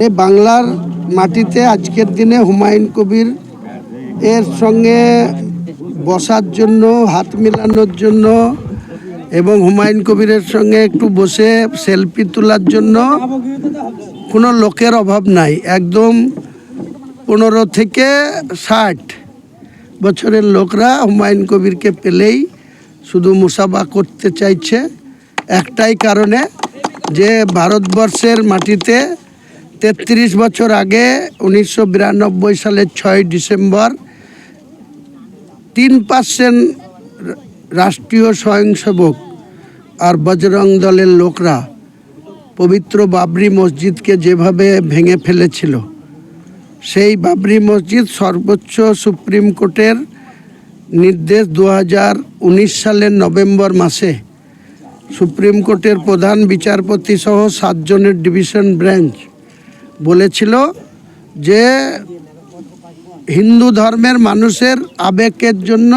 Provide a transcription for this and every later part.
বাংলার মাটিতে আজকের দিনে হুমায়ুন কবির এর সঙ্গে বসার জন্য, হাত মেলানোর জন্য এবং হুমায়ুন কবিরের সঙ্গে একটু বসে সেলফি তোলার জন্য কোনো লোকের অভাব নাই। একদম পনেরো থেকে ষাট বছরের লোকরা হুমায়ুন কবিরকে পেলেই শুধু মুসাফা করতে চাইছে। একটাই কারণে যে ভারতবর্ষের মাটিতে তেত্রিশ বছর আগে উনিশশো বিরানব্বই সালের ছয় ডিসেম্বর তিন পার্সেন্ট রাষ্ট্রীয় স্বয়ংসেবক আর বজরং দলের লোকরা পবিত্র বাবরি মসজিদকে যেভাবে ভেঙে ফেলেছিল, সেই বাবরি মসজিদ সর্বোচ্চ সুপ্রিম কোর্টের নির্দেশ দু হাজার উনিশ সালের নভেম্বর মাসে। সুপ্রিম কোর্টের প্রধান বিচারপতি সহ সাতজনের ডিভিশন বেঞ্চ বলেছিল যে হিন্দু ধর্মের মানুষের আবেগের জন্য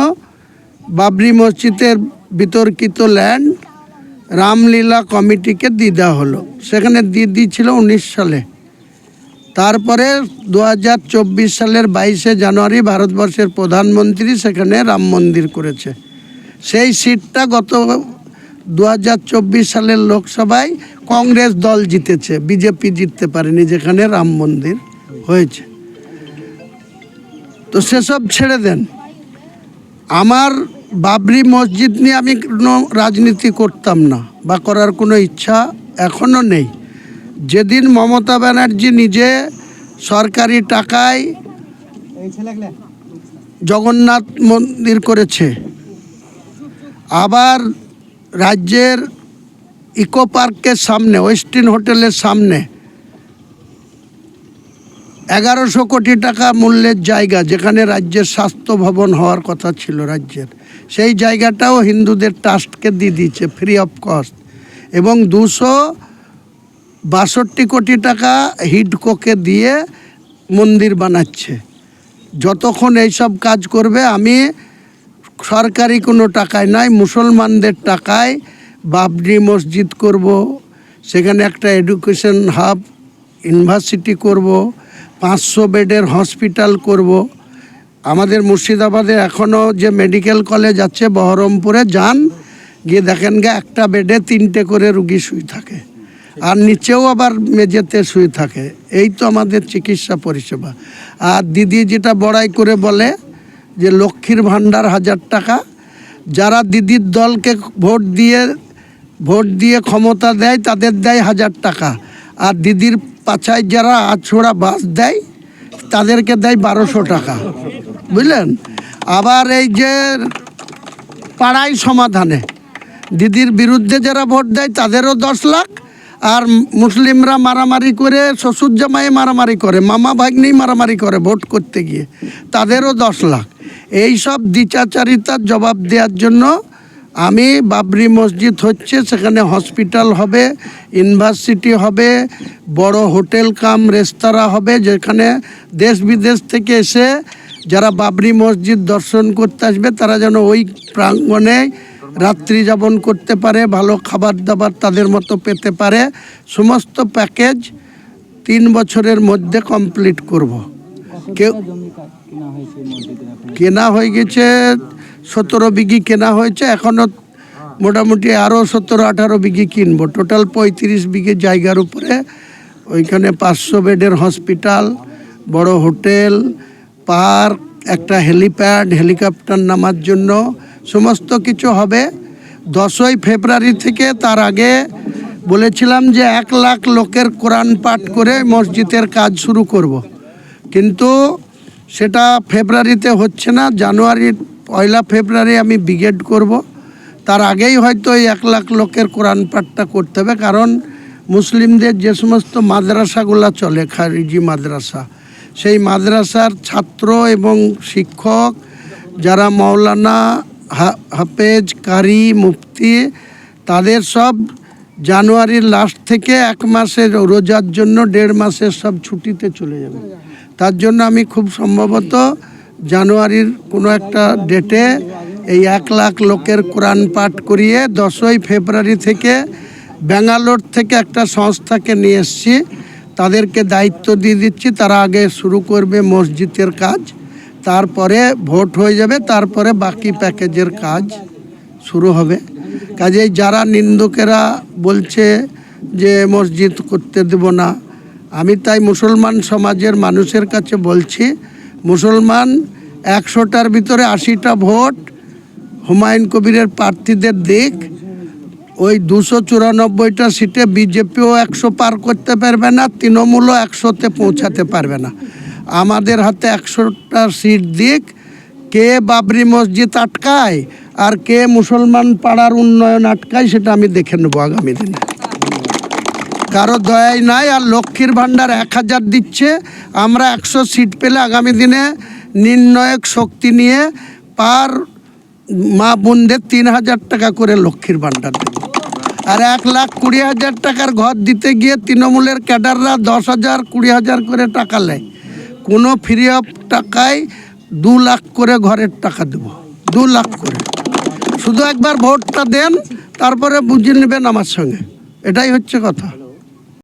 বাবরি মসজিদের বিতর্কিত ল্যান্ড রামলীলা কমিটিকে দিয়ে দেওয়া হলো। সেখানে দিয়ে দিয়েছিল উনিশ সালে। তারপরে দু হাজার চব্বিশ সালের বাইশে জানুয়ারি ভারতবর্ষের প্রধানমন্ত্রী সেখানে রাম মন্দির করেছে। সেই সিটটা গত দু হাজার চব্বিশ সালের লোকসভায় কংগ্রেস দল জিতেছে, বিজেপি জিততে পারেনি, যেখানে রাম মন্দির হয়েছে। তো সেসব ছেড়ে দেন। আমার বাবরি মসজিদ নিয়ে আমি কোনো রাজনীতি করতাম না বা করার কোনো ইচ্ছা এখনও নেই। যেদিন মমতা ব্যানার্জি নিজে সরকারি টাকায় জগন্নাথ মন্দির করেছে, আবার রাজ্যের ইকো পার্কের সামনে ওয়েস্টিন হোটেলের সামনে, এগারোশো কোটি টাকা মূল্যের জায়গা যেখানে রাজ্যের স্বাস্থ্য ভবন হওয়ার কথা ছিল রাজ্যের। সেই জায়গাটাও হিন্দুদের ট্রাস্টকে দিয়ে দিয়েছে ফ্রি অফ কস্ট এবং দুশো বাষট্টি কোটি টাকা হিডকোকে দিয়ে মন্দির বানাচ্ছে। যতক্ষণ এইসব কাজ করবে, আমি সরকারি কোনো টাকায় নয় মুসলমানদের টাকায় বাবরি মসজিদ করব, সেখানে একটা এডুকেশন হাব ইউনিভার্সিটি করব, পাঁচশো বেডের হসপিটাল করব। আমাদের মুর্শিদাবাদে এখনও যে মেডিকেল কলেজ আছে বহরমপুরে, যান, গিয়ে দেখেন গে, একটা বেডে তিনটে করে রুগী শুয়ে থাকে। আর নিচেও আবার মেঝেতে শুয়ে থাকে। এই তো আমাদের চিকিৎসা পরিষেবা। আর দিদি যেটা বড়াই করে বলে যে লক্ষ্মীর ভাণ্ডার হাজার টাকা, যারা দিদির দলকে ভোট দিয়ে ভোট দিয়ে ক্ষমতা দেয়, তাদের দেয় হাজার টাকা। আর দিদির পাছায় যারা আছড়া বাস দেয়, তাদেরকে দেয় বারোশো টাকা। বুঝলেন? আবার এই যে পাড়াই সমাধানে, দিদির বিরুদ্ধে যারা ভোট দেয়, তাদেরও দশ লাখ আর মুসলিমরা মারামারি করে শ্বশুর জামাই মারামারি করে, মামা ভাগ্নেই মারামারি করে ভোট করতে গিয়ে। তাদেরও দশ লাখ। এই সব দ্বিচাচারিতার জবাব দেওয়ার জন্য আমি বাবরি মসজিদ হচ্ছে, সেখানে হসপিটাল হবে, ইউনিভার্সিটি হবে, বড় হোটেল কাম, রেস্তোরাঁ হবে, যেখানে দেশ বিদেশ থেকে এসে যারা বাবরি মসজিদ দর্শন করতে আসবে, তারা যেন ওই প্রাঙ্গণে রাত্রি যাপন করতে পারে ভালো খাবার দাবার তাদের মতো পেতে পারে। সমস্ত প্যাকেজ তিন বছরের মধ্যে কমপ্লিট করব। কেউ কেনা হয়ে গেছে সতেরো বিঘি কেনা হয়েছে এখনও মোটামুটি আরও সতেরো আঠারো বিঘি কিনবো। টোটাল পঁয়ত্রিশ বিঘে জায়গার উপরে ওইখানে পাঁচশো বেডের হসপিটাল বড় হোটেল পার্ক একটা হেলিপ্যাড হেলিকপ্টার নামার জন্য সমস্ত কিছু হবে দশই ফেব্রুয়ারি থেকে তার আগে বলেছিলাম যে এক লাখ লোকের কোরআন পাঠ করে মসজিদের কাজ শুরু করব। কিন্তু সেটা ফেব্রুয়ারিতে হচ্ছে না জানুয়ারির পয়লা ফেব্রুয়ারি আমি ব্রিগেড করব। তার আগেই হয়তো এই এক লাখ লোকের কোরআন পাঠটা করতে হবে, কারণ মুসলিমদের যে সমস্ত মাদ্রাসাগুলো চলে, খারিজি মাদ্রাসা, সেই মাদ্রাসার ছাত্র এবং শিক্ষক যারা মৌলানা হা- হাফেজ, কারি, মুফতি, তাদের সব জানুয়ারির লাস্ট থেকে এক মাসের রোজার জন্য দেড় মাসের সব ছুটিতে চলে যাবে। তার জন্য আমি খুব সম্ভবত জানুয়ারির কোনো একটা ডেটে এই এক লাখ লোকের কোরআন পাঠ করিয়ে দশই ফেব্রুয়ারি থেকে ব্যাঙ্গালোর থেকে একটা সংস্থাকে নিয়ে এসছি। তাদেরকে দায়িত্ব দিয়ে দিচ্ছি, তারা আগে শুরু করবে মসজিদের কাজ। তারপরে ভোট হয়ে যাবে, তারপরে বাকি প্যাকেজের কাজ শুরু হবে। কাজেই যারা নিন্দুকেরা বলছে যে মসজিদ করতে দেব না, আমি তাই মুসলমান সমাজের মানুষের কাছে বলছি, মুসলমান একশোটার ভিতরে আশিটা ভোট হুমায়ুন কবিরের প্রার্থীদের দিক, ওই দুশো চুরানব্বইটা সিটে বিজেপিও একশো পার করতে পারবে না, তৃণমূলও একশোতে পৌঁছাতে পারবে না। আমাদের হাতে একশোটা সিট দিক। কে বাবরি মসজিদ আটকায় আর কে মুসলমান পাড়ার উন্নয়ন আটকায় সেটা আমি দেখে নেব আগামী দিনে। কারও দয়াই নাই আর লক্ষ্মীর ভাণ্ডার এক হাজার দিচ্ছে। আমরা একশো সিট পেলে আগামী দিনে নির্ণায়ক শক্তি নিয়ে পার মা বোনদের তিন হাজার টাকা করে লক্ষ্মীর ভাণ্ডার দেব। আর এক লাখ কুড়ি হাজার টাকার ঘর দিতে গিয়ে তৃণমূলের ক্যাডাররা দশ হাজার কুড়ি হাজার করে টাকা নেয়। কোনো ফ্রি অফ টাকায় দু লাখ করে ঘরের টাকা দেব। দু লাখ করে। শুধু একবার ভোটটা দেন, তারপরে বুঝে নেবেন আমার সঙ্গে। এটাই হচ্ছে কথা।